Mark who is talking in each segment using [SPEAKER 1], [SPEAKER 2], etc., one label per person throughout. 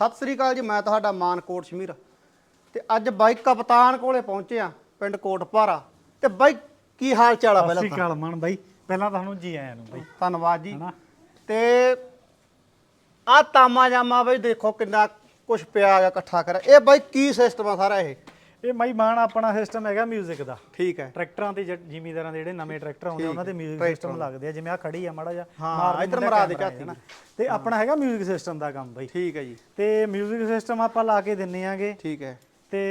[SPEAKER 1] ਸਤਿ ਸ੍ਰੀ ਅਕਾਲ ਜੀ ਮੈਂ ਤੁਹਾਡਾ ਮਾਨਕੋਟ ਸ਼ਮੀਰ। ਤੇ ਅੱਜ ਬਾਈ ਕਪਤਾਨ ਕੋਲੇ ਪਹੁੰਚੇ ਆ ਪਿੰਡ ਕੋਟਪਾਰਾ। ਤੇ ਬਾਈ ਕੀ ਹਾਲ ਚਾਲ ਆ
[SPEAKER 2] ਸਤਿ
[SPEAKER 1] ਪਹਿਲਾਂ
[SPEAKER 2] ਸ਼੍ਰੀ
[SPEAKER 1] ਤਾਂ?
[SPEAKER 2] ਅਕਾਲ ਮਨ ਬਾਈ ਪਹਿਲਾਂ ਤੁਹਾਨੂੰ ਜੀ ਆਇਆਂ ਨੂੰ ਬਾਈ।
[SPEAKER 1] ਧੰਨਵਾਦ ਜੀ।
[SPEAKER 2] ਹਨਾ?
[SPEAKER 1] ਤੇ ਆ ਤਾਮਾ ਜਾਮਾ ਬਾਈ ਦੇਖੋ ਕਿੰਨਾ ਕੁਝ ਪਿਆ ਆ ਇਕੱਠਾ ਕਰ ਇਹ ਬਾਈ ਕੀ ਸਿਸਟਮ ਆ ਸਾਰਾ ਇਹ?
[SPEAKER 2] ਇਹ ਬਾਈ ਮਾਨ ਆਪਣਾ ਸਿਸਟਮ ਹੈਗਾ 뮤직 ਦਾ
[SPEAKER 1] ਠੀਕ ਹੈ
[SPEAKER 2] ਟਰੈਕਟਰਾਂ ਤੇ ਜ- ਜ਼ਿਮੀਂਦਾਰਾਂ ਦੇ ਜਿਹੜੇ ਨਵੇਂ ਟਰੈਕਟਰ ਆਉਂਦੇ ਆ, ਉਹਨਾਂ ਦੇ 뮤직
[SPEAKER 1] ਟਰੈਕਟਰ
[SPEAKER 2] ਸਿਸਟਮ ਲੱਗਦੇ ਆ ਜਿਵੇਂ ਆ ਖੜੀ ਆ ਮਾੜਾ ਜਿਹਾ
[SPEAKER 1] ਹਾਂ,
[SPEAKER 2] ਮਾਰ
[SPEAKER 1] ਇੱਧਰ
[SPEAKER 2] ਮੁੰਡਾ
[SPEAKER 1] ਮਰਾ ਦੇ
[SPEAKER 2] ਕੈਮਰਾ
[SPEAKER 1] ਝਾਤੀ
[SPEAKER 2] ਹੈ ਨਾ। ਤੇ ਆਪਣਾ ਹੈਗਾ 뮤직 ਸਿਸਟਮ ਦਾ ਕੰਮ ਬਾਈ
[SPEAKER 1] ਠੀਕ ਹੈ ਜੀ
[SPEAKER 2] ਤੇ 뮤직 ਸਿਸਟਮ ਆਪਾਂ ਲਾ ਕੇ ਦਿੰਨੇ ਆਗੇ
[SPEAKER 1] ਠੀਕ ਹੈ
[SPEAKER 2] ਤੇ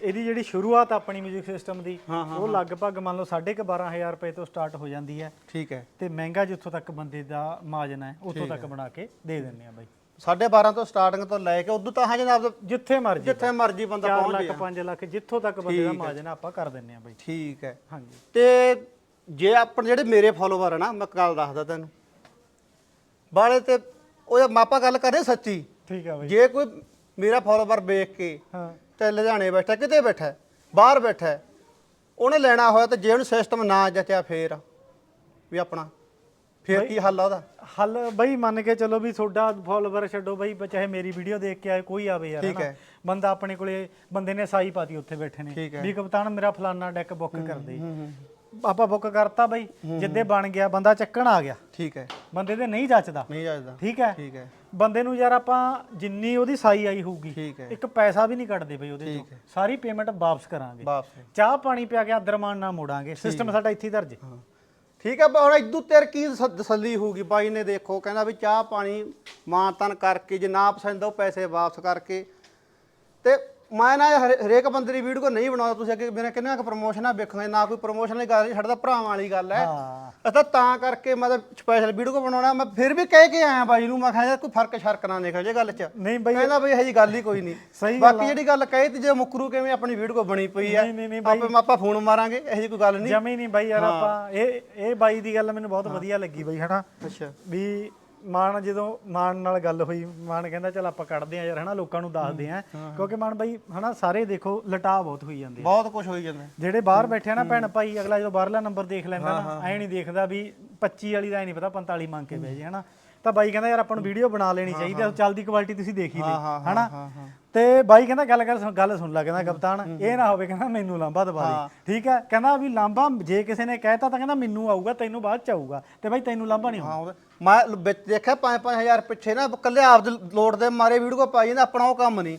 [SPEAKER 2] ਇਹਦੀ ਜਿਹੜੀ ਸ਼ੁਰੂਆਤ ਆਪਣੀ 뮤직 ਸਿਸਟਮ ਦੀ
[SPEAKER 1] ਹਾਂ, ਹਾਂ,
[SPEAKER 2] ਉਹ ਲਗਭਗ ਮੰਨ ਲਓ 12500 ਰੁਪਏ ਤੋਂ ਸਟਾਰਟ ਹੋ ਜਾਂਦੀ ਹੈ
[SPEAKER 1] ਠੀਕ ਹੈ
[SPEAKER 2] ਤੇ ਮਹਿੰਗਾ ਜਿੱਥੋਂ ਤੱਕ ਬੰਦੇ ਦਾ ਮਾਜਨ ਹੈ ਉੱਥੋਂ ਤੱਕ ਬਣਾ ਕੇ ਦੇ ਦਿੰਨੇ ਆ ਬਾਈ
[SPEAKER 1] 12.5 ਤੋਂ ਸਟਾਰਟਿੰਗ ਤੋਂ ਲੈ ਕੇ ਉਦੋਂ ਤਾਂ ਹਾਂ ਜਨਾਬ
[SPEAKER 2] ਜਿੱਥੇ ਮਰਜ਼ੀ
[SPEAKER 1] ਜਿੱਥੇ ਮਰਜ਼ੀ ਬੰਦਾ
[SPEAKER 2] 4
[SPEAKER 1] ਪਹੁੰਚ
[SPEAKER 2] ਲੱਖ
[SPEAKER 1] ਜਾ
[SPEAKER 2] 5 ਲੱਖ ਜਿੱਥੋਂ ਤੱਕ ਬੰਦੇ ਦਾ ਮਾਜਨ ਆਪਾਂ ਕਰ ਦਿੰਨੇ ਆ ਬਾਈ।
[SPEAKER 1] ਠੀਕ ਹੈ।
[SPEAKER 2] ਹਾਂਜੀ।
[SPEAKER 1] ਤੇ ਜੇ ਆਪਣੇ ਜਿਹੜੇ ਮੇਰੇ ਫਾਲੋਵਰ ਆ ਨਾ ਮੈਂ ਗੱਲ ਦੱਸਦਾ ਤੈਨੂੰ। ਬਾਲੇ ਤੇ ਉਹ ਮਾਪਾ ਗੱਲ ਕਰੇ ਸੱਚੀ।
[SPEAKER 2] ਠੀਕ ਆ ਬਾਈ।
[SPEAKER 1] ਜੇ ਕੋਈ ਮੇਰਾ ਫਾਲੋਵਰ ਵੇਖ ਕੇ
[SPEAKER 2] ਹਾਂ।
[SPEAKER 1] ਤੇ ਲੁਧਿਆਣੇ ਬੈਠਾ ਕਿਤੇ ਬੈਠਾ ਬਾਹਰ ਬੈਠਾ ਉਹਨੇ ਲੈਣਾ ਹੋਇਆ ਤੇ ਜੇ ਉਹਨੂੰ ਸਿਸਟਮ ਨਾ ਜਚਿਆ ਫੇਰ ਵੀ ਆਪਣਾ। ਫੇਰ ਕੀ ਹੱਲ ਆ ਉਹਦਾ?
[SPEAKER 2] ਹੱਲ ਬਈ ਮੰਨ ਕੇ ਚਲੋ ਵੀ ਤੁਹਾਡਾ ਫਾਲੋਵਰ ਛੱਡੋ ਬਈ ਚਾਹੇ ਮੇਰੀ ਵੀਡੀਓ ਦੇਖ ਕੇ ਆਏ ਕੋਈ ਆਵੇ ਯਾਰ
[SPEAKER 1] ਠੀਕ
[SPEAKER 2] ਹਨਾ।
[SPEAKER 1] ਹੈ।
[SPEAKER 2] ਬੰਦਾ ਆਪਣੇ ਕੋਲੇ ਬੰਦੇ ਨੇ ਸਾਈ ਪਾਤੀ ਉੱਥੇ ਬੈਠੇ ਨੇ।
[SPEAKER 1] ਠੀਕ ਹੈ।
[SPEAKER 2] ਵੀ ਕਪਤਾਨ ਮੇਰਾ ਫਲਾਨਾ ਡੈਕ ਬੁੱਕ ਕਰ ਦੇ ਆਪਾਂ ਬੁੱਕ ਕਰਤਾ ਬਈ ਜਿੱਦੇ ਬਣ ਗਿਆ ਬੰਦਾ ਚੱਕਣ ਆ ਗਿਆ।
[SPEAKER 1] ਠੀਕ ਹੈ।
[SPEAKER 2] ਬੰਦੇ ਦੇ ਨਹੀਂ ਜੱਚਦਾ।
[SPEAKER 1] ਨਹੀਂ ਜਚਦਾ।
[SPEAKER 2] ਠੀਕ ਹੈ।
[SPEAKER 1] ਠੀਕ ਹੈ।
[SPEAKER 2] ਬੰਦੇ ਨੂੰ ਯਾਰ ਆਪਾਂ ਜਿੰਨੀ ਉਹਦੀ ਸਾਈ ਆਈ ਹੋਊਗੀ
[SPEAKER 1] ਠੀਕ ਹੈ।
[SPEAKER 2] ਇੱਕ ਪੈਸਾ ਵੀ ਨਹੀਂ ਕੱਢਦੇ ਬਈ ਉਹਦੇ
[SPEAKER 1] ਠੀਕ
[SPEAKER 2] ਤੋਂ ਸਾਰੀ ਪੇਮੈਂਟ ਵਾਪਸ ਕਰਾਂਗੇ।
[SPEAKER 1] ਵਾਪਸ।
[SPEAKER 2] ਚਾਹ ਪਾਣੀ ਪਿਆ ਕੇ ਅਦਰਮਾਨ ਨਾਲ ਮੋੜਾਂਗੇ। ਸਿਸਟਮ ਸਾਡਾ ਇੱਥੇ ਹੀ ਦਰਜ
[SPEAKER 1] ਹਾਂ। ਠੀਕ ਹੈ ਬਾ ਹੁਣ ਇਦੋਂ ਤੇਰ ਕੀ ਸ- ਤਸੱਲੀ ਹੋਊਗੀ? ਬਾਈ ਨੇ ਦੇਖੋ, ਕਹਿੰਦਾ ਵੀ ਚਾਹ ਪਾਣੀ ਮਾਨ ਤਨ ਕਰਕੇ, ਜੇ ਨਾ ਪਸੰਦ ਉਹ ਪੈਸੇ ਵਾਪਸ ਕਰਕੇ। ਤੇ ਮੈਂ ਨਾ ਹਰੇ- ਹਰੇਕ ਬੰਦੇ ਦੀ ਵੀਡੀਓ ਨਹੀਂ ਬਣਾਉਂਦਾ ਤੁਸੀਂ ਅੱਗੇ ਮੇਰੇ ਕਿੰਨਾ ਕੁ ਪ੍ਰੋਮੋਸ਼ਨਾਂ ਵੇਖੋਗੇ ਨਾ ਕੋਈ ਪ੍ਰੋਮੋਸ਼ਨ ਵਾਲੀ ਗੱਲ ਨਹੀਂ ਛੱਡਦਾ ਭਰਾਵਾਂ ਵਾਲੀ ਗੱਲ ਹੈ।
[SPEAKER 2] ਹਾਂ।
[SPEAKER 1] ਅਸਾਂ ਤਾਂ ਕਰਕੇ ਮੈਂ ਤਾਂ ਸਪੈਸ਼ਲ ਵੀਡੀਓ ਕੋ ਬਣਾਉਣਾ ਮੈਂ ਫਿਰ ਵੀ ਕਹਿ ਕੇ ਆਇਆ ਬਾਈ ਨੂੰ ਮੈਂ ਕਿਹਾ ਯਾਰ ਕੋਈ ਫ਼ਰਕ ਸ਼ਰਕ ਨਾ ਨਿਕਲ ਜੇ ਗੱਲ 'ਚ।
[SPEAKER 2] ਨਹੀਂ ਬਈ
[SPEAKER 1] ਕਹਿੰਦਾ ਬਈ ਇਹ ਗੱਲ ਹੀ ਕੋਈ ਨਹੀਂ।
[SPEAKER 2] ਸਹੀ ਗੱਲ
[SPEAKER 1] ਬਾਕੀ ਜਿਹੜੀ ਗੱਲ ਕਹੀ ਤੇ ਜੇ ਮੁਕਰੂ ਕਿਵੇਂ ਆਪਣੀ ਵੀਡੀਓ ਬਣੀ ਪਈ ਹੈ
[SPEAKER 2] ਨਹੀਂ, ਨਹੀਂ, ਨਹੀਂ
[SPEAKER 1] ਆਪੇ ਆਪਾਂ ਫੋਨ ਮਾਰਾਂਗੇ ਇਹੋ ਜੀ ਕੋਈ ਗੱਲ ਨਹੀਂ।
[SPEAKER 2] ਜਮੀ ਨਹੀਂ ਬਾਈ ਯਾਰ ਆਪਾਂ ਇਹ ਇਹ ਬਾਈ ਦੀ ਗੱਲ ਮੈਨੂੰ ਬਹੁਤ ਵਧੀਆ ਲੱਗੀ ਬਾਈ ਹਨਾ?
[SPEAKER 1] ਅੱਛਾ।
[SPEAKER 2] ਵੀ ਮਾਨ ਜਦੋਂ ਮਾਨ ਨਾਲ ਗੱਲ ਹੋਈ ਮਾਨ ਕਹਿੰਦਾ ਚਲ ਆਪਾਂ ਕੱਢਦੇ ਆ ਯਾਰ ਹਨਾ ਲੋਕਾਂ ਨੂੰ ਦੱਸਦੇ ਆ ਕਿਉਂਕਿ ਮਾਨ ਬਾਈ ਹਨਾ ਸਾਰੇ ਦੇਖੋ ਲਟਾ ਬਹੁਤ ਹੋਈ ਜਾਂਦੇ ਆ।
[SPEAKER 1] ਬਹੁਤ ਕੁਝ ਹੋਈ ਜਾਂਦਾ
[SPEAKER 2] ਜਿਹੜੇ ਬਾਹਰ ਬੈਠੇ ਆ ਨਾ ਭੈਣ ਭਾਈ ਅਗਲਾ ਜਦੋਂ ਬਾਹਰਲਾ ਨੰਬਰ ਦੇਖ ਲੈਂਦਾ ਨਾ ਐ ਨਹੀਂ ਦੇਖਦਾ ਵੀ 25 ਵਾਲੀ ਦਾ ਐ ਨਹੀਂ ਪਤਾ 45 ਮੰਗ ਕੇ ਬਹਿ ਜੇ ਹਨਾ। ਤਾਂ ਬਾਈ ਕਹਿੰਦਾ ਯਾਰ ਆਪਾਂ ਨੂੰ ਵੀਡੀਓ ਬਣਾ ਲੈਣੀ ਚਾਹੀਦੀ ਆ ਚੱਲਦੀ ਕੁਆਲਿਟੀ ਤੁਸੀਂ ਦੇਖ ਹੀ ਲਈ ਹਨਾ। ਤੇ ਬਾਈ ਕਹਿੰਦਾ ਗੱਲ ਕਰ ਸੁਣ- ਗੱਲ ਸੁਣ ਲੈ ਕਹਿੰਦਾ ਕਪਤਾਨ। ਇਹ ਨਾ ਹੋਵੇ ਕਹਿੰਦਾ ਮੈਨੂੰ ਲਾਂਬਾ ਦਵਾ ਦੇ। ਠੀਕ ਹੈ? ਕਹਿੰਦਾ ਵੀ ਲਾਂਬਾ ਜੇ ਕਿਸੇ ਨੇ ਕਹਿਤਾ ਤਾਂ ਕਹਿੰਦਾ ਮੈਨੂੰ ਆਊਗਾ ਤੈਨੂੰ ਬਾਅਦ ਚ ਆਊਗਾ। ਤੇ ਬਾਈ ਤੈਨੂੰ ਲਾਂਬਾ ਨਹੀਂ
[SPEAKER 1] ਹਾਂ ਉਹਦੇ- ਮੈਂ ਲ- ਵਿੱਚ ਦੇਖਿਆ 5-5000 ਪਿੱਛੇ ਨਾ ਕੱਲੇ ਆਪਦੇ ਲੋਡ ਦੇ ਮਾਰੇ ਵੀਡੀਓ ਪਾਈ ਜਾਂਦਾ ਆਪਣਾ ਉਹ ਕੰਮ ਨਹੀਂ।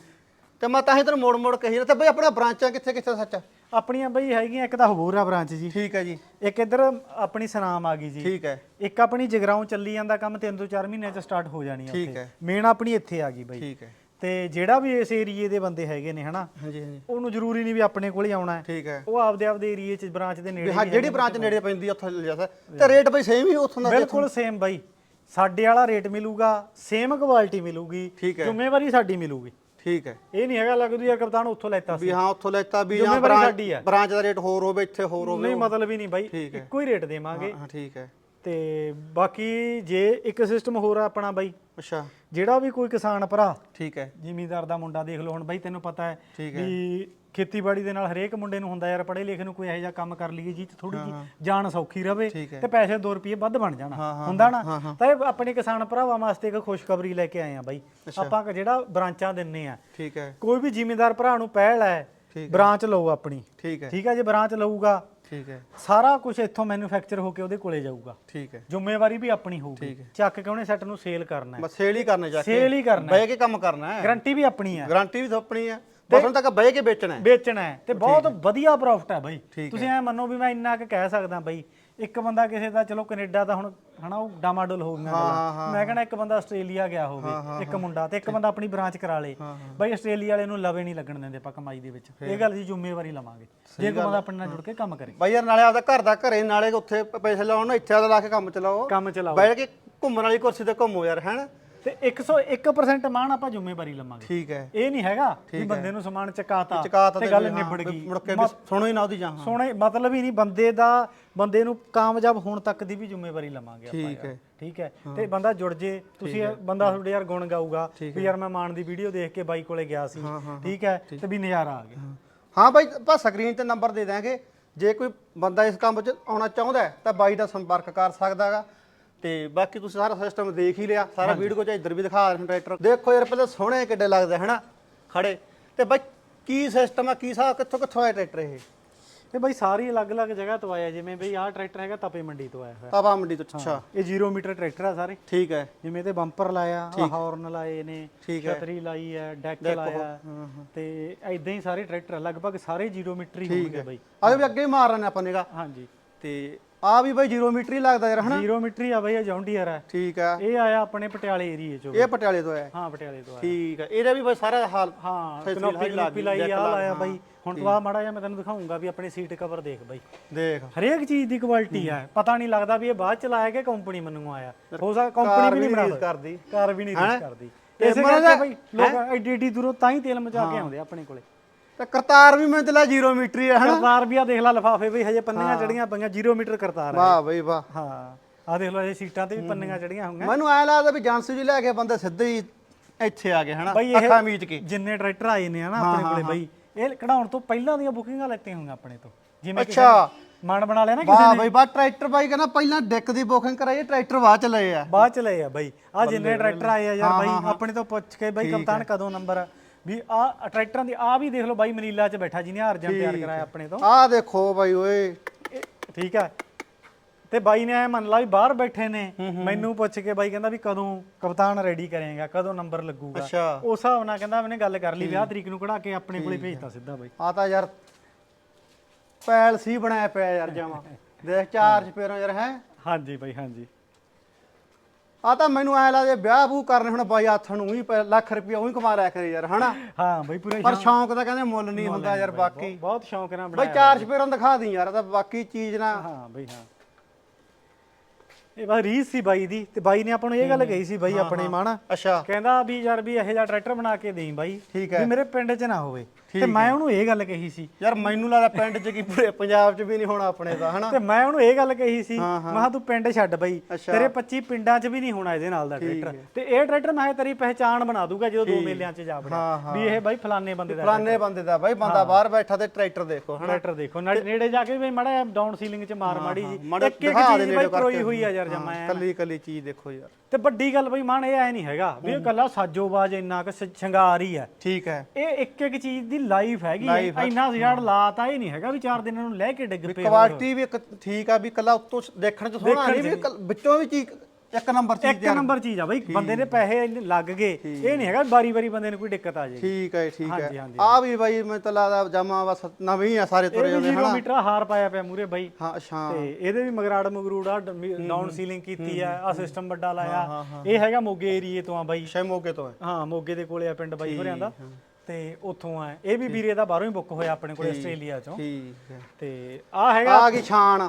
[SPEAKER 1] ਤੇ ਮੈਂ ਤਾਂ ਹੀ ਤੈਨੂੰ ਮੋੜ ਮੋੜ ਕਹੀ ਜਾਂਦਾ ਤੇ ਬਈ ਆਪਣਾ ਬ੍ਰਾਂਚਾਂ ਕਿੱਥੇ ਕਿੱਥੇ ਸੱਚ
[SPEAKER 2] ਆਪਣੀਆਂ ਬਈ ਹੈਗੀਆਂ ਇੱਕ ਤਾਂ ਹਬੂਰ ਆ ਬ੍ਰਾਂਚ ਜੀ।
[SPEAKER 1] ਠੀਕ ਹੈ ਜੀ।
[SPEAKER 2] ਇੱਕ ਇੱਧਰ ਆਪਣੀ ਸਨਾਮ ਆ ਗਈ ਜੀ।
[SPEAKER 1] ਠੀਕ ਹੈ।
[SPEAKER 2] ਇੱਕ ਆਪਣੀ ਜਗਰਾਉਂ ਚੱਲੀ ਜਾਂਦਾ ਕੰਮ 3 ਤੋਂ 4 ਮਹੀਨਿਆਂ ਚ ਸਟਾਰਟ ਹੋ ਜਾਣੀ ਆ
[SPEAKER 1] ਠੀਕ
[SPEAKER 2] ਉੱਥੇ।
[SPEAKER 1] ਹੈ।
[SPEAKER 2] ਮੇਨ ਆਪਣੀ ਇੱਥੇ ਆ ਗਈ ਬਈ।
[SPEAKER 1] ਠੀਕ ਹੈ।
[SPEAKER 2] ਤੇ ਜਿਹੜਾ ਵੀ ਇਸ ਏਰੀਏ ਦੇ ਬੰਦੇ ਹੈਗੇ ਨੇ ਹਨਾ?
[SPEAKER 1] ਹਾਂਜੀ ਹਾਂਜੀ।
[SPEAKER 2] ਉਹਨੂੰ ਜ਼ਰੂਰੀ ਨਹੀਂ ਵੀ ਆਪਣੇ ਕੋਲ ਹੀ ਆਉਣਾ ਹੈ।
[SPEAKER 1] ਠੀਕ ਹੈ।
[SPEAKER 2] ਉਹ ਆਪਦੇ ਆਪਦੇ ਏਰੀਏ ਚ ਬ੍ਰਾਂਚ ਦੇ ਨੇੜੇ
[SPEAKER 1] ਹਾਂ ਜਿਹੜੀ ਬ੍ਰਾਂਚ ਨੇੜੇ ਪੈਂਦੀ ਆ ਉੱਥੇ ਲੈ ਜਾ ਸਕਦਾ ਤੇ ਰੇਟ ਬਈ ਸੇਮ ਹੀ ਉੱਥੋਂ ਦਾ
[SPEAKER 2] ਬਿਲਕੁਲ ਸੇਮ ਬਾਈ। ਸਾਡੇ ਵਾਲਾ ਰੇਟ ਮਿਲੂਗਾ ਸੇਮ ਕੁਆਲਿਟੀ ਮਿਲੂਗੀ
[SPEAKER 1] ਠੀਕ ਹੈ।
[SPEAKER 2] ਜ਼ਿੰਮੇਵਾਰੀ ਸਾਡੀ ਮਿਲੂਗੀ।
[SPEAKER 1] ਠੀਕ ਹੈ।
[SPEAKER 2] ਇਹ ਨਹੀਂ ਹੈਗਾ ਲੱਗਦਾ ਯਾਰ ਕਪਤਾਨ ਉੱਥੋਂ ਲੈਤਾ ਸੀ।
[SPEAKER 1] ਵੀ ਹਾਂ ਉੱਥੋਂ ਲੈਤਾ ਵੀ ਜਾਂ
[SPEAKER 2] ਜ਼ਿੰਮੇਵਾਰੀ
[SPEAKER 1] ਬ੍ਰਾਂਚ
[SPEAKER 2] ਸਾਡੀ ਹੈ।
[SPEAKER 1] ਬ੍ਰਾਂਚ ਦਾ ਰੇਟ ਹੋਰ ਹੋਵੇ ਇੱਥੇ ਹੋਰ ਹੋਵੇ।
[SPEAKER 2] ਨਹੀਂ ਮਤਲਬ ਹੀ ਨਹੀਂ ਬਾਈ
[SPEAKER 1] ਠੀਕ ਹੈ।
[SPEAKER 2] ਇੱਕੋ ਹੀ ਰੇਟ ਦੇਵਾਂਗੇ।
[SPEAKER 1] ਹਾਂ ਠੀਕ ਹੈ।
[SPEAKER 2] ਤੇ ਬਾਕੀ ਜੇ ਇੱਕ ਸਿਸਟਮ ਹੋਰ ਆ ਆਪਣਾ ਬਾਈ
[SPEAKER 1] ਅੱਛਾ।
[SPEAKER 2] ਜਿਹੜਾ ਵੀ ਕੋਈ ਕਿਸਾਨ ਭਰਾ
[SPEAKER 1] ਠੀਕ ਹੈ।
[SPEAKER 2] ਜ਼ਿਮੀਂਦਾਰ ਦਾ ਮੁੰਡਾ ਦੇਖ ਲਓ ਹੁਣ ਬਾਈ ਤੈਨੂੰ ਪਤਾ ਹੈ। ਵੀ ਖੇਤੀਬਾੜੀ ਦੇ ਨਾਲ ਹਰੇਕ ਮੁੰਡੇ ਨੂੰ ਹੁੰਦਾ ਯਾਰ ਪੜ੍ਹੇ ਲਿਖੇ ਨੂੰ ਕੋਈ ਇਹੋ ਜਿਹਾ ਕੰਮ ਕਰ ਲਈਏ ਜੀ ਥੋੜੀ ਜੀ ਜਾਨ ਸੌਖੀ ਰਵੇ
[SPEAKER 1] ਠੀਕ ਹੈ।
[SPEAKER 2] ਤੇ ਪੈਸੇ 2 ਰੁਪਏ ਵੱਧ ਬਣ ਜਾਣਾ। ਹੁੰਦਾ ਨਾ? ਤਾਂ ਇਹ ਆਪਣੇ ਕਿਸਾਨ ਭਰਾਵਾਂ ਵਾਸਤੇ ਇੱਕ ਖੁਸ਼ਖਬਰੀ ਲੈ ਕੇ ਆਏ ਆ ਬਾਈ। ਆਪਾਂ ਜਿਹੜਾ ਬ੍ਰਾਂਚਾਂ ਦਿੰਨੇ ਆ
[SPEAKER 1] ਠੀਕ ਹੈ।
[SPEAKER 2] ਕੋਈ ਵੀ ਜ਼ਿਮੀਂਦਾਰ ਭਰਾ ਨੂੰ ਪਹਿਲ ਹੈ। ਬ੍ਰਾਂਚ ਲਓ ਆਪਣੀ।
[SPEAKER 1] ਠੀਕ ਹੈ।
[SPEAKER 2] ਠੀਕ ਹੈ ਜੇ ਬ੍ਰਾਂਚ ਲਊਗਾ
[SPEAKER 1] ਠੀਕ ਹੈ।
[SPEAKER 2] ਸਾਰਾ ਕੁਝ ਇੱਥੋਂ ਮੈਨੂਫੈਕਚਰ ਹੋ ਕੇ ਉਹਦੇ ਕੋਲੇ ਜਾਊਗਾ।
[SPEAKER 1] ਠੀਕ ਹੈ।
[SPEAKER 2] ਜ਼ਿੰਮੇਵਾਰੀ ਵੀ ਆਪਣੀ ਹੋਊਗੀ। ਚੱਕ ਕੇ ਉਹਨੇ ਸੈੱਟ ਨੂੰ ਸੇਲ ਕਰਨਾ ਹੈ।
[SPEAKER 1] ਬਸ ਸੇਲ ਹੀ ਕਰਨੇ ਜਾ ਕੇ।
[SPEAKER 2] ਸੇਲ ਹੀ ਕਰਨਾ
[SPEAKER 1] ਬਹਿ ਕੇ ਕੰਮ ਕਰਨਾ ਹੈ।
[SPEAKER 2] ਗਾਰੰਟੀ ਵੀ ਆਪਣੀ ਹੈ।
[SPEAKER 1] ਗਾਰੰਟੀ ਵੀ ਥੋਪਣੀ ਹੈ। ਬਸ ਹੁਣ ਤੱਕ ਬਹਿ ਕੇ ਵੇਚਣਾ ਹੈ।
[SPEAKER 2] ਵੇਚਣਾ ਹੈ। ਤੇ ਬਹੁਤ ਵਧੀਆ ਪ੍ਰੋਫਿਟ ਹੈ ਬਾਈ। ਤੁਸੀਂ ਐ ਮੰਨੋ ਵੀ ਮੈਂ ਇੰਨਾ ਕੁ ਕਹਿ ਸਕਦਾ ਬਾਈ ਇੱਕ ਬੰਦਾ ਕਿਸੇ ਦਾ ਚਲੋ ਕੈਨੇਡਾ ਦਾ ਹੁਣ ਹਨਾ ਉਹ ਡਾਮਾਡੋਲ ਹੋ ਗਈਆਂ ਗੱਲਾਂ। ਮੈਂ ਕਹਿੰਦਾ ਇੱਕ ਬੰਦਾ ਆਸਟ੍ਰੇਲੀਆ ਗਿਆ ਹੋਵੇ ਇੱਕ ਮੁੰਡਾ ਤੇ ਇੱਕ ਬੰਦਾ ਆਪਣੀ ਬ੍ਰਾਂਚ ਕਰਾ ਲੇ। ਬਾਈ ਆਸਟ੍ਰੇਲੀਆ ਵਾਲੇ ਨੂੰ ਲਵੇ ਨਹੀਂ ਲੱਗਣ ਦਿੰਦੇ ਆਪਾਂ ਕਮਾਈ ਦੇ ਵਿੱਚ। ਇਹ ਗੱਲ ਦੀ ਜ਼ਿੰਮੇਵਾਰੀ ਲਵਾਂਗੇ। ਜੇ ਕੋਈ ਬੰਦਾ ਆਪਣੇ ਨਾਲ ਜੁੜ ਕੇ ਕੰਮ ਕਰੇ।
[SPEAKER 1] ਬਾਈ ਯਾਰ ਨਾਲੇ ਆਪਦਾ ਘਰ ਦਾ ਘਰੇ ਨਾਲੇ ਉੱਥੇ ਪੈਸੇ ਲਾਉਣ ਨਾ ਇੱਥੇ ਆਦਾ ਲਾ ਕੇ ਕੰਮ ਚਲਾਓ।
[SPEAKER 2] ਕੰਮ ਚਲਾਓ।
[SPEAKER 1] ਬਹਿ ਕੇ ਘੁੰਮਣ ਵਾਲੀ ਕੁਰਸੀ ਤੇ ਘੁੰਮੋ ਯਾਰ ਹੈਨ?
[SPEAKER 2] ਤੇ 101% ਮਾਣ ਆਪਾਂ ਜ਼ਿੰਮੇਵਾਰੀ ਲਵਾਂਗੇ।
[SPEAKER 1] ਠੀਕ ਹੈ।
[SPEAKER 2] ਇਹ ਨਹੀਂ ਹੈਗਾ ਵੀ ਬੰਦੇ ਨੂੰ ਸਮਾਨ ਚਕਾਤਾ
[SPEAKER 1] ਚਕਾਤਾ
[SPEAKER 2] ਤੇ ਗੱਲ ਨਿਬੜ ਗਈ।
[SPEAKER 1] ਮੁੜ ਕੇ ਸੁਣੋ ਹੀ ਨਾ ਉਹਦੀ ਜਾਂ
[SPEAKER 2] ਸੋਹਣੇ ਮਤਲਬ ਹੀ ਨਹੀਂ ਬੰਦੇ ਦਾ ਬੰਦੇ ਨੂੰ ਕਾਮਯਾਬ ਹੋਣ ਤੱਕ ਦੀ ਵੀ ਜ਼ਿੰਮੇਵਾਰੀ ਲਵਾਂਗੇ ਆਪਾਂ
[SPEAKER 1] ਠੀਕ। ਹੈ।
[SPEAKER 2] ਠੀਕ ਹੈ। ਤੇ ਬੰਦਾ ਜੁੜ ਜੇ ਤੁਸੀਂ ਬੰਦਾ ਤੁਹਾਡੇ ਯਾਰ ਗੁਣ ਗਾਊਗਾ ਵੀ ਯਾਰ ਮੈਂ ਮਾਨ ਦੀ ਵੀਡੀਓ ਦੇਖ ਕੇ ਬਾਈ ਕੋਲੇ ਗਿਆ ਸੀ। ਠੀਕ ਹੈ। ਤੇ ਵੀ ਨਜ਼ਾਰਾ ਆ ਗਿਆ।
[SPEAKER 1] ਹਾਂ। ਬਾਈ ਆਪਾਂ ਸਕਰੀਨ ਤੇ ਨੰਬਰ ਦੇ ਦਾਂਗੇ ਜੇ ਕੋਈ ਬੰਦਾ ਇਸ ਕੰਮ 'ਚ ਆਉਣਾ ਚਾਹੁੰਦਾ ਤਾਂ ਬਾਈ ਦਾ ਸੰਪਰਕ ਕਰ ਸਕਦਾ ਹੈਗਾ। ਤੇ ਬਾਕੀ ਤੁਸੀਂ ਸਾਰਾ ਸਿਸਟਮ ਦੇਖ ਹੀ ਲਿਆ ਸਾਰਾ ਵੀਡੀਓ ਚ ਇੱਧਰ ਵੀ ਦਿਖਾ ਰਹੇ ਟਰੈਕਟਰ ਦੇਖੋ ਯਾਰ ਪਹਿਲਾਂ ਸੋਹਣੇ ਕਿੱਡੇ ਲੱਗਦੇ ਹਨਾ? ਖੜੇ। ਤੇ ਬਾਈ ਕੀ ਸਿਸਟਮ ਆ ਕੀ ਹਿਸਾਬ ਕਿੱਥੋਂ ਕਿੱਥੋਂ ਆਇਆ ਟਰੈਕਟਰ ਇਹ?
[SPEAKER 2] ਇਹ ਬਾਈ ਸਾਰੀ ਅਲੱਗ-ਅਲੱਗ ਜਗ੍ਹਾ ਤੋਂ ਆਇਆ ਜਿਵੇਂ ਬਈ ਆਹ ਟਰੈਕਟਰ ਹੈਗਾ ਤਪੇ ਮੰਡੀ ਤੋਂ ਆਇਆ ਹੋਇਆ।
[SPEAKER 1] ਤਾਬਾ ਮੰਡੀ ਤੋਂ ਅੱਛਾ।
[SPEAKER 2] ਇਹ 0 ਮੀਟਰ ਟਰੈਕਟਰ ਆ ਸਾਰੇ।
[SPEAKER 1] ਠੀਕ ਹੈ।
[SPEAKER 2] ਜਿਵੇਂ ਤੇ ਬੰਪਰ ਲਾਇਆ ਹਾਰਨ ਲਾਏ ਨੇ
[SPEAKER 1] ਠੀਕ ਹੈ।
[SPEAKER 2] ਛਤਰੀ ਲਾਈ ਹੈ ਡੈਕ ਲਾਇਆ। ਤੇ ਐਦਾਂ ਹੀ ਸਾਰੇ ਟਰੈਕਟਰ ਲਗਭਗ ਸਾਰੇ 0 ਮੀਟਰ ਹੀ ਹੋਣਗੇ ਬਾਈ।
[SPEAKER 1] ਆਜੋ ਵੀ ਅੱਗੇ ਹੀ ਮਾਰ ਰਹੇ ਨੇ ਆਪਾਂ ਨਿਗਾ
[SPEAKER 2] ਹਾਂਜੀ।
[SPEAKER 1] ਤੇ ਆ ਵੀ ਬਾਈ 0 ਮੀਟਰ ਹੀ ਲੱਗਦਾ ਯਾਰ ਹਨਾ?
[SPEAKER 2] 0 ਮੀਟਰ ਹੀ ਆ ਬਾਈ ਇਹ ਜੌਂਡੀਅਰ ਹੈ।
[SPEAKER 1] ਠੀਕ ਆ।
[SPEAKER 2] ਇਹ ਆਇਆ ਆਪਣੇ ਪਟਿਆਲੇ ਏਰੀਏ ਚੋਂ।
[SPEAKER 1] ਇਹ ਪਟਿਆਲੇ ਤੋਂ ਹੈ?
[SPEAKER 2] ਹਾਂ ਪਟਿਆਲੇ ਤੋਂ ਆਇਆ।
[SPEAKER 1] ਠੀਕ ਹੈ ਇਹਦਾ ਵੀ ਬਾਈ ਸਾਰਾ ਹਾਲ
[SPEAKER 2] ਹਾਂ ਕਨੋਪੀ ਕਨੋਪੀ ਲਾਈ ਆ ਲਾਇਆ ਬਾਈ। ਹੁਣ ਤੋਂ ਆ ਮਾੜਾ ਜਿਹਾ ਮੈਂ ਤੈਨੂੰ ਦਿਖਾਉਂਗਾ ਵੀ ਆਪਣੀ ਸੀਟ ਕਵਰ ਦੇਖ ਬਾਈ।
[SPEAKER 1] ਦੇਖ।
[SPEAKER 2] ਹਰੇਕ ਚੀਜ਼ ਦੀ ਕੁਆਲਿਟੀ ਆ। ਪਤਾ ਨਹੀਂ ਲੱਗਦਾ ਵੀ ਇਹ ਬਾਅਦ ਚ ਲਾਇਆ ਕਿ ਕੰਪਨੀ ਮੈਨੂੰ ਆਇਆ। ਹੋ ਸਕਦਾ ਕੰਪਨੀ ਵੀ ਨਹੀਂ ਬਣਾ
[SPEAKER 1] ਕਰਦੀ।
[SPEAKER 2] ਕਾਰ ਵੀ ਨਹੀਂ ਰੀਸ ਕਰਦੀ। ਇਸੇ ਕਰਕੇ ਬਾਈ ਲੋਕ ਐਡੀ ਐਡੀ ਦੂਰੋਂ ਤਾਂ ਹੀ ਤੇਲ ਮਚਾ ਕੇ ਆਉਂਦੇ ਆ ਆਪਣੇ ਕੋਲੇ।
[SPEAKER 1] ਤੇ ਕਰਤਾਰ ਵੀ ਮੈਂ ਤੇ ਲਾ 0 ਮੀਟਰ ਹੀ ਹੈ ਹਨਾ?
[SPEAKER 2] ਕਰਤਾਰ ਵੀ ਆ ਦੇਖ ਲੈ ਲਫਾਫੇ ਬਈ ਹਜੇ ਪੰਨੀਆਂ ਚੜੀਆਂ ਪਈਆਂ 0 ਮੀਟਰ ਕਰਤਾਰ ਆ
[SPEAKER 1] ਵਾਹ ਬਈ ਵਾਹ।
[SPEAKER 2] ਹਾਂ ਆ ਦੇਖ ਲਓ ਇਹ ਸੀਟਾਂ ਤੇ ਵੀ ਪੰਨੀਆਂ ਚੜੀਆਂ ਹੋਈਆਂ।
[SPEAKER 1] ਮੈਨੂੰ ਐ ਲੱਗਦਾ ਵੀ ਜਾਂਸੂ ਜੀ ਲੈ ਕੇ ਬੰਦੇ ਸਿੱਧੇ ਹੀ ਇੱਥੇ ਆ ਗਏ ਹਨਾ? ਅੱਖਾਂ ਮੀਚ ਕੇ।
[SPEAKER 2] ਜਿੰਨੇ ਟਰੈਕਟਰ ਆਏ ਨੇ ਹਨਾ ਆਪਣੇ ਕੋਲੇ ਬਈ ਇਹ ਕਢਾਉਣ ਤੋਂ ਪਹਿਲਾਂ ਦੀਆਂ ਬੁਕਿੰਗਾਂ ਲੈਤੀਆਂ ਹੋਈਆਂ ਆਪਣੇ ਤੋਂ। ਜਿਵੇਂ
[SPEAKER 1] ਅੱਛਾ।
[SPEAKER 2] ਨੇ ਮਨ ਬਣਾ ਲਿਆ ਨਾ ਕਿਸੇ
[SPEAKER 1] ਵਾਹ ਬਈ ਵਾਹ ਟਰੈਕਟਰ ਬਾਈ ਕਹਿੰਦਾ ਪਹਿਲਾਂ ਡੈਕ ਦੀ ਬੁਕਿੰਗ ਕਰਾਈ ਟਰੈਕਟਰ ਬਾਅਦ ਚ ਲਏ ਆ।
[SPEAKER 2] ਬਾਅਦ ਚ ਲਏ ਆ ਬਾਈ। ਆ ਜਿੰਨੇ ਟਰੈਕਟਰ ਆਏ ਆ ਯਾਰ ਬਾਈ ਆਪਣੇ ਤੋਂ ਪੁੱਛ ਕੇ ਬਾਈ ਕਪਤਾਨ ਕਦੋਂ ਨੰਬਰ ਵੀ ਆ ਟਰੈਕਟਰਾਂ ਦੀ ਆ ਵੀ ਦੇਖ ਲਓ ਬਾਈ ਮਨੀਲਾ ਚ ਬੈਠਾ ਜਿਹਨੇ ਅਰਜਨ ਤਿਆਰ ਕਰਾਇਆ ਆਪਣੇ ਤੋਂ।
[SPEAKER 1] ਆਹ ਦੇਖੋ ਬਾਈ ਓਏ।
[SPEAKER 2] ਠੀਕ ਹੈ। ਤੇ ਬਾਈ ਨੇ ਐ ਮੰਨ ਲਾ ਵੀ ਬਾਹਰ ਬੈਠੇ ਨੇ ਮੈਨੂੰ ਪੁੱਛ ਕੇ ਬਾਈ ਕਹਿੰਦਾ ਵੀ ਕਦੋਂ ਕਪਤਾਨ ਰੈਡੀ ਕਰੇਗਾ ਕਦੋਂ ਨੰਬਰ ਲੱਗੂਗਾ। ਉਸ ਹਿਸਾਬ ਨਾਲ ਕਹਿੰਦਾ ਮੈਨੇ ਗੱਲ ਕਰ ਲਈ ਵਿਆਹ ਤਰੀਕ ਨੂੰ ਕਢਾ ਕੇ ਆਪਣੇ ਕੋਲੇ ਭੇਜਤਾ ਸਿੱਧਾ ਬਾਈ।
[SPEAKER 1] ਆ ਤਾਂ ਯਾਰ ਪੈਲ ਸੀ ਬਣਾਇਆ ਪਿਆ ਯਾਰ ਜਾਵਾਂ ਦੇਖ ਚਾਰ ਚਪੇਰੋਂ ਯਾਰ ਹੈ?
[SPEAKER 2] ਹਾਂਜੀ ਬਾਈ ਹਾਂਜੀ।
[SPEAKER 1] ਆ ਤਾਂ ਮੈਨੂੰ ਐ ਲੱਗਦਾ ਵਿਆਹ ਬੂ ਕਰਨੇ ਹੁਣ ਬਾਈ ਹੱਥ ਨੂੰ ਹੀ ਲੱਖ ਰੁਪਇਆ ਉਹੀ ਕਮਾ ਲਿਆ ਕਰੇ ਯਾਰ ਹਨਾ?
[SPEAKER 2] ਹਾਂ ਬਾਈ ਪੂਰੇ
[SPEAKER 1] ਪਰ ਸ਼ੌਂਕ ਤਾਂ ਕਹਿੰਦੇ ਮੁੱਲ ਨਹੀਂ ਹੁੰਦਾ ਯਾਰ ਬਾਕੀ।
[SPEAKER 2] ਬਹੁਤ ਸ਼ੌਂਕ ਨਾਲ
[SPEAKER 1] ਬਾਈ
[SPEAKER 2] ਬਣਾਇਆ
[SPEAKER 1] ਚਾਰ ਚਪੇਰੋਂ ਦਿਖਾ ਦੀ ਯਾਰ ਇਹ ਤਾਂ ਬਾਕੀ ਚੀਜ਼ ਨਾ
[SPEAKER 2] ਹਾਂ ਬਈ ਹਾਂ। ਇਹ ਬਸ ਰੀਸ ਸੀ ਬਾਈ ਦੀ ਤੇ ਬਾਈ ਨੇ ਆਪਾਂ ਨੂੰ ਇਹ ਗੱਲ ਕਹੀ ਸੀ ਬਾਈ ਆਪਣੇ ਮਾਣਾ।
[SPEAKER 1] ਅੱਛਾ।
[SPEAKER 2] ਕਹਿੰਦਾ ਵੀ ਯਾਰ ਵੀ ਇਹੋ ਜਿਹਾ ਟਰੈਕਟਰ ਬਣਾ ਕੇ ਦੇਈ ਬਾਈ
[SPEAKER 1] ਠੀਕ
[SPEAKER 2] ਵੀ ਮੇਰੇ ਪਿੰਡ 'ਚ ਨਾ ਹੋਵੇ। ਤੇ ਮੈਂ ਉਹਨੂੰ ਇਹ ਗੱਲ ਕਹੀ ਸੀ।
[SPEAKER 1] ਯਾਰ ਮੈਨੂੰ ਲੱਗਦਾ ਪਿੰਡ 'ਚ ਕੀ ਪੂਰੇ ਪੰਜਾਬ 'ਚ ਵੀ ਨਹੀਂ ਹੋਣਾ ਆਪਣੇ ਦਾ ਹਨਾ?
[SPEAKER 2] ਤੇ ਮੈਂ ਉਹਨੂੰ ਇਹ ਗੱਲ ਕਹੀ ਸੀ ਮੈਂ ਕਿਹਾ ਤੂੰ ਪਿੰਡ ਛੱਡ ਬਾਈ। ਤੇਰੇ 25 ਪਿੰਡਾਂ 'ਚ ਵੀ ਨਹੀਂ ਹੋਣਾ ਇਹਦੇ ਨਾਲ ਦਾ ਟਰੈਕਟਰ। ਤੇ ਇਹ ਟਰੈਕਟਰ ਮੈਂ ਤੇਰੀ ਪਹਿਚਾਣ ਬਣਾ ਦੂਗਾ ਜਦੋਂ ਦੋ ਮੇਲਿਆਂ 'ਚ ਜਾ ਵੜਿਆ ਵੀ ਇਹ ਬਾਈ ਫਲਾਣੇ ਬੰਦੇ ਦਾ
[SPEAKER 1] ਫਲਾਣੇ ਬੰਦੇ ਦਾ ਬਾਈ ਬੰਦਾ ਬਾਹਰ ਬੈਠਾ ਤੇ ਟਰੈਕਟਰ ਦੇਖੋ ਹਨਾ?
[SPEAKER 2] ਟਰੈਕਟਰ ਦੇਖੋ ਨੇੜੇ ਜਾ ਕੇ ਵੀ ਮਾੜਾ ਡਾਊਨ ਸੀਲਿੰਗ 'ਚ ਮਾਰ ਮਾੜੀ ਜੀ ਇੱਕ ਇੱਕ ਚੀਜ਼ ਬਾਈ ਕਰੋਈ। ਹੋਈ ਆ ਯਾਰ ਜਮਾ।
[SPEAKER 1] ਕੱਲੀ ਕੱਲੀ ਚੀਜ਼ ਦੇਖੋ ਯਾਰ।
[SPEAKER 2] ਤੇ ਵੱਡੀ ਗੱਲ ਬਈ ਮਾਨ ਇਹ ਐ ਨਹੀਂ ਹੈਗਾ ਵੀ ਇਹ ਕੱਲਾ ਸਾਜੋਬਾਜ ਇੰਨਾ ਕੁ ਸ਼ਿੰਗਾਰ ਹੀ ਹੈ।
[SPEAKER 1] ਠੀਕ ਹੈ।
[SPEAKER 2] ਇਹ ਇੱਕ ਇੱਕ ਚੀਜ਼ ਦੀ ਲਾਈਫ ਹੈਗੀ ਹੈ। ਇੰਨਾ ਜ਼ਿਆਦਾ ਲਾਤਾ ਇਹ ਨਹੀਂ ਹੈਗਾ ਵੀ ਚਾਰ ਦਿਨਾਂ ਨੂੰ ਲੈ ਕੇ ਡਿੱਗ ਪਏ
[SPEAKER 1] ਕੁਆਲਿਟੀ ਵੀ ਇੱਕ ਠੀਕ ਆ ਵੀ ਕੱਲਾ ਉੱਤੋਂ ਦੇਖਣ 'ਚ ਸੋਹਣਾ ਨਹੀਂ ਵੀ ਕੱਲ- ਵਿੱਚੋਂ ਵੀ ਚੀਜ਼ ਇੱਕ ਨੰਬਰ ਚੀਜ਼
[SPEAKER 2] ਇੱਕ ਨੰਬਰ ਚੀਜ਼ ਆ ਬਈ ਬੰਦੇ ਦੇ ਪੈਸੇ ਇੰਨੇ ਲੱਗ ਗਏ। ਇਹ ਨਹੀਂ ਹੈਗਾ ਬਾਰੀ ਬਾਰੀ ਬੰਦੇ ਨੂੰ ਕੋਈ ਦਿੱਕਤ ਆ ਜਾਏ
[SPEAKER 1] ਠੀਕ ਹੈ ਠੀਕ
[SPEAKER 2] ਹਾਂਜੀ,
[SPEAKER 1] ਹੈ
[SPEAKER 2] ਹਾਂਜੀ।
[SPEAKER 1] ਆ ਵੀ ਬਾਈ ਮੈਨੂੰ ਤਾਂ ਲੱਗਦਾ ਜਮਾ ਬਸ ਨਵੇਂ ਹੀ ਆ ਸਾਰੇ ਤੁਰੇ ਜਾਂਦੇ
[SPEAKER 2] ਵੀ
[SPEAKER 1] ਹਨਾ
[SPEAKER 2] ਮੀਟਰ ਹਾਰ ਪਾਇਆ ਪਿਆ ਮੂਰੇ ਬਾਈ।
[SPEAKER 1] ਹਾਂ ਅੱਛਾ।
[SPEAKER 2] ਤੇ ਇਹਦੇ ਵੀ ਮਗਰਾੜ ਮਗਰੂੜ ਆ ਡਾਊਨ ਸੀਲਿੰਗ ਕੀਤੀ ਆ ਆ ਸਿਸਟਮ ਵੱਡਾ ਲਾਇਆ। ਇਹ ਹੈਗਾ ਮੋਗੇ ਏਰੀਏ ਤੋਂ ਆ ਬਾਈ।
[SPEAKER 1] ਸ਼ੈ ਮੋਗੇ ਤੋਂ ਹੈ
[SPEAKER 2] ਹਾਂ ਮੋਗੇ ਦੇ ਕੋਲੇ ਆ ਪਿੰਡ ਬਾਈ ਹੋਰਿਆਂ ਦਾ। ਤੇ ਉੱਥੋਂ ਆ। ਇਹ ਵੀ ਵੀਰੇ ਦਾ ਬਾਹਰੋਂ ਹੀ ਬੁੱਕ ਹੋਇਆ ਆਪਣੇ ਕੋਲੇ ਆਸਟ੍ਰੇਲੀਆ ਚੋਂ।
[SPEAKER 1] ਠੀਕ ਹੈ।
[SPEAKER 2] ਤੇ ਆ ਹੈਗਾ
[SPEAKER 1] ਆ ਗਈ ਛਾਣ।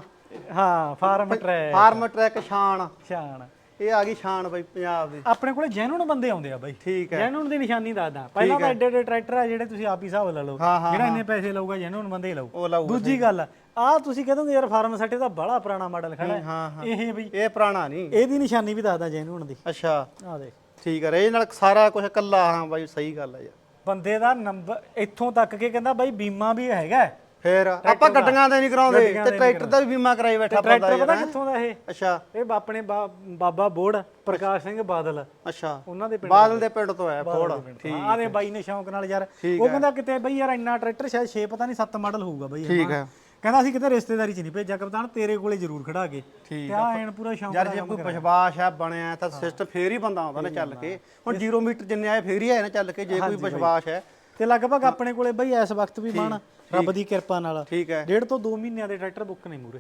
[SPEAKER 2] ਹਾਂ ਫਾਰਮ ਟਰੈਕ
[SPEAKER 1] ਫਾਰਮ ਟਰੈਕ ਛਾਣ।
[SPEAKER 2] ਸ਼ਾਨ
[SPEAKER 1] ਇਹ ਆ ਗਈ ਛਾਣ ਬਾਈ ਪੰਜਾਬ ਦੀ।
[SPEAKER 2] ਆਪਣੇ ਕੋਲੇ ਜੈਨੂਨ ਬੰਦੇ ਆਉਂਦੇ ਆ ਬਾਈ।
[SPEAKER 1] ਠੀਕ ਹੈ।
[SPEAKER 2] ਜੈਨੂਨ ਦੀ ਨਿਸ਼ਾਨੀ ਦੱਸਦਾ। ਪਹਿਲਾਂ ਤਾਂ ਐਡੇ ਐਡੇ ਟਰੈਕਟਰ ਆ ਜਿਹੜੇ ਤੁਸੀਂ ਆਪ ਹੀ ਹਿਸਾਬ ਲਾ ਲਓ। ਜਿਹੜਾ ਇੰਨੇ ਪੈਸੇ ਲਊਗਾ ਜੈਨੂਨ ਬੰਦੇ ਹੀ ਲਊ। ਦੂਜੀ ਗੱਲ ਆ ਤੁਸੀਂ ਕਹਦੋਗੇ ਯਾਰ ਫਾਰਮ ਸੱਟੇ ਦਾ ਬੜਾ ਪੁਰਾਣਾ ਮਾਡਲ ਖੜਾ ਹੈ।
[SPEAKER 1] ਹਾਂ
[SPEAKER 2] ਇਹ ਬਈ
[SPEAKER 1] ਇਹ ਪੁਰਾਣਾ ਨਹੀਂ।
[SPEAKER 2] ਇਹਦੀ ਨਿਸ਼ਾਨੀ ਵੀ ਦੱਸਦਾ ਜੈਨੂਨ ਦੀ।
[SPEAKER 1] ਅੱਛਾ।
[SPEAKER 2] ਆ ਦੇਖ।
[SPEAKER 1] ਠੀਕ ਹੈ ਇਹ ਨਾਲ ਸਾਰਾ ਕੁਝ ਕੱਲਾ ਹਾਂ ਬਾਈ ਸਹੀ ਗੱਲ ਹੈ ਯਾਰ।
[SPEAKER 2] ਬੰਦੇ ਦਾ ਨੰਬਰ ਇੱਥੋਂ ਤੱਕ ਕਿ ਕਹਿੰਦਾ ਬਾਈ ਬੀਮਾ ਵੀ ਹੈਗਾ ਹੈ।
[SPEAKER 1] ਫੇਰ ਆਪਾਂ ਗੱਡੀਆਂ ਦੇ ਨਹੀਂ ਕਰਾਉਂਦੇ
[SPEAKER 2] ਗੱਡੀਆਂ
[SPEAKER 1] ਤੇ
[SPEAKER 2] ਦੇ
[SPEAKER 1] ਟਰੈਕਟਰ ਦਾ ਵੀ ਬੀਮਾ ਕਰਾਈ ਬੈਠਾ ਬੰਦਾ
[SPEAKER 2] ਟਰੈਕਟਰ ਪਤਾ
[SPEAKER 1] ਯਾਰ
[SPEAKER 2] ਕਿੱਥੋਂ ਦਾ ਇਹ?
[SPEAKER 1] ਅੱਛਾ।
[SPEAKER 2] ਇਹ ਬਾ- ਆਪਣੇ ਬਾ- ਬਾਬਾ ਬੋੜ ਪ੍ਰਕਾਸ਼ ਸਿੰਘ ਬਾਦਲ।
[SPEAKER 1] ਅੱਛਾ।
[SPEAKER 2] ਉਹਨਾਂ ਦੇ ਪਿੰਡ
[SPEAKER 1] ਬਾਦਲ ਦੇ ਪਿੰਡ ਤੋਂ ਆਇਆ ਫੋੜ
[SPEAKER 2] ਆ ਦੇ ਬਾਈ ਨੇ ਸ਼ੌਂਕ ਨਾਲ ਯਾਰ। ਉਹ ਕਹਿੰਦਾ ਕਿਤੇ ਬਈ ਯਾਰ ਇੰਨਾ ਟਰੈਕਟਰ ਸ਼ਾਇਦ 6 ਪਤਾ ਨਹੀਂ 7 ਮਾਡਲ ਹੋਊਗਾ ਬਈ
[SPEAKER 1] ਠੀਕ
[SPEAKER 2] ਹਾਂ। ਕਹਿੰਦਾ ਅਸੀਂ ਕਿਤੇ ਰਿਸ਼ਤੇਦਾਰੀ ਚ ਨਹੀਂ ਭੇਜਿਆ ਕਪਤਾਨ ਤੇਰੇ ਕੋਲੇ ਜ਼ਰੂਰ ਖੜਾ ਕੇ।
[SPEAKER 1] ਠੀਕ
[SPEAKER 2] ਤੇ ਆ ਐਨ ਪੂਰਾ ਸ਼ੌਂਕ
[SPEAKER 1] ਯਾਰ ਜੇ ਕੋਈ। ਵਿਸ਼ਵਾਸ ਆ ਬਣਿਆ ਤਾਂ ਸਿਸਟਮ ਫੇਰ ਹੀ ਬੰਦਾ ਆਉਂਦਾ ਨਾ ਚੱਲ ਕੇ। ਹੁਣ 0 ਮੀਟਰ ਜਿੰਨੇ ਆਏ ਫੇਰ ਹੀ ਆਏ ਨਾ ਚੱਲ ਕੇ ਜੇ ਕੋਈ ਵਿਸ਼ਵਾਸ ਹੈ।
[SPEAKER 2] ਤੇ ਲਗਭਗ ਆਪਣੇ ਕੋਲੇ ਬਈ ਇਸ ਵਕਤ ਵੀ ਮਾਣ ਰੱਬ ਦੀ ਕਿਰਪਾ ਨਾਲ।
[SPEAKER 1] ਠੀਕ ਹੈ।
[SPEAKER 2] ਡੇਢ ਤੋਂ 2 ਮਹੀਨਿਆਂ ਦੇ ਟਰੈਕਟਰ ਬੁੱਕ ਨੇ ਮੂਰੇ।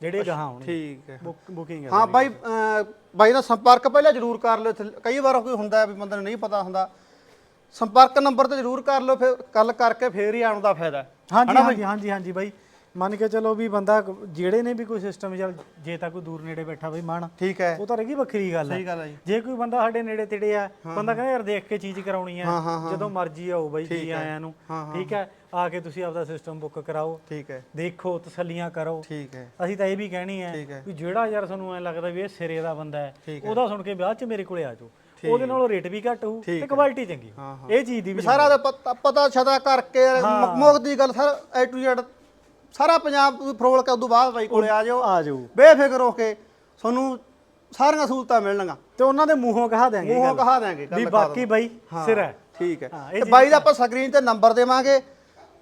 [SPEAKER 2] ਜਿਹੜੇ ਗਾਹਾਂ ਆਉਣਗੇ।
[SPEAKER 1] ਠੀਕ ਹੈ।
[SPEAKER 2] ਬੁੱਕ ਬੁਕਿੰਗ ਹੈ
[SPEAKER 1] ਹਾਂ ਬਾਈ ਬਾਈ ਨਾਲ ਸੰਪਰਕ ਪਹਿਲਾਂ ਜ਼ਰੂਰ ਕਰ ਲਿਓ ਕਈ ਵਾਰ ਕੋਈ ਹੁੰਦਾ ਵੀ ਬੰਦੇ ਨੂੰ ਨਹੀਂ ਪਤਾ ਹੁੰਦਾ। ਸੰਪਰਕ ਨੰਬਰ ਤੇ ਜ਼ਰੂਰ ਕਰ ਲਿਓ ਫਿਰ ਗੱਲ ਕਰਕੇ ਫੇਰ ਹੀ ਆਉਣ ਦਾ ਫਾਇਦਾ।
[SPEAKER 2] ਹਾਂਜੀ ਹਾਂਜੀ ਹਾਂਜੀ ਬਾਈ। ਮੰਨ ਕੇ ਚਲੋ ਵੀ ਬੰਦਾ ਜਿਹੜੇ ਨੇ ਵੀ ਕੋਈ ਸਿਸਟਮ ਚੱਲ ਜੇ ਤਾਂ ਕੋਈ ਦੂਰ ਨੇੜੇ ਬੈਠਾ ਬਈ ਮਾਣ
[SPEAKER 1] ਠੀਕ ਹੈ।
[SPEAKER 2] ਉਹ ਤਾਂ ਰਹੀ ਵੱਖਰੀ ਗੱਲ ਹੈ
[SPEAKER 1] ਸਹੀ ਗੱਲ ਹੈ ਜੀ।
[SPEAKER 2] ਜੇ ਕੋਈ ਬੰਦਾ ਸਾਡੇ ਨੇੜੇ ਤੇੜੇ ਆ ਬੰਦਾ ਕਹਿੰਦਾ ਯਾਰ ਦੇਖ ਕੇ ਚੀਜ਼ ਕਰਾਉਣੀ ਆ ਜਦੋਂ ਮਰਜ਼ੀ ਆਓ ਬਾਈ ਜੀ ਆਇਆਂ ਨੂੰ। ਠੀਕ ਹੈ ਆ ਕੇ ਤੁਸੀਂ ਆਪਦਾ ਸਿਸਟਮ ਬੁੱਕ ਕਰਾਓ।
[SPEAKER 1] ਠੀਕ ਹੈ।
[SPEAKER 2] ਦੇਖੋ ਤਸੱਲੀਆਂ ਕਰੋ।
[SPEAKER 1] ਠੀਕ ਹੈ।
[SPEAKER 2] ਅਸੀਂ ਤਾਂ ਇਹ ਵੀ ਕਹਿਣੀ ਹੈ
[SPEAKER 1] ਠੀਕ ਹੈ।
[SPEAKER 2] ਵੀ ਜਿਹੜਾ ਯਾਰ ਤੁਹਾਨੂੰ ਐ ਲੱਗਦਾ ਵੀ ਇਹ ਸਿਰੇ ਦਾ ਬੰਦਾ ਹੈ ਉਹਦਾ ਸੁਣ ਕੇ ਵਿਆਹ 'ਚ ਮੇਰੇ ਕੋਲੇ ਆ ਜਾਓ। ਉਹਦੇ ਨਾਲੋਂ ਰੇਟ ਵੀ ਘੱਟ ਹੋਊ ਤੇ ਕੁਆਲਿਟੀ ਚੰਗੀ। ਇਹ ਚੀਜ਼ ਦੀ ਵੀ
[SPEAKER 1] ਸਾਰਾ ਦਾ ਪਤਾ- ਪਤਾ ਛਦਾ ਕਰਕੇ ਮੁੱਖ ਦੀ ਗੱਲ ਸਰ ਏ ਟੂ ਜ਼ੈਡ ਸਾਰਾ ਪੰਜਾਬ ਤੁਸੀਂ ਫਰੋਲ ਕੇ ਉਦੋਂ ਬਾਅਦ ਬਾਈ ਕੋਲੇ ਆ ਜਾਓ।
[SPEAKER 2] ਆ ਜਾਓ
[SPEAKER 1] ਬੇਫਿਕਰ ਹੋ ਕੇ ਤੁਹਾਨੂੰ ਸਾਰੀਆਂ ਸਹੂਲਤਾਂ ਮਿਲਣਗੀਆਂ।
[SPEAKER 2] ਤੇ ਉਹਨਾਂ ਦੇ ਮੂੰਹੋਂ ਕਹਾ ਦਿਆਂਗੇ
[SPEAKER 1] ਮੂੰਹੋਂ। ਕਹਾ ਦਿਆਂਗੇ
[SPEAKER 2] ਵੀ ਬਾਕੀ ਬਾਈ ਸਿਰ ਹੈ।
[SPEAKER 1] ਠੀਕ ਹੈ। ਤੇ ਬਾਈ ਦਾ ਆਪਾਂ ਸਕਰੀਨ ਤੇ ਨੰਬਰ ਦੇਵਾਂਗੇ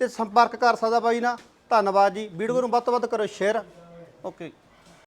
[SPEAKER 1] ਤੇ ਸੰਪਰਕ ਕਰ ਸਕਦਾ ਬਾਈ ਨਾਲ। ਧੰਨਵਾਦ ਜੀ। ਵੀਡੀਓ ਨੂੰ ਵੱਧ ਤੋਂ ਵੱਧ ਕਰੋ ਸ਼ੇਅਰ। ਓਕੇ।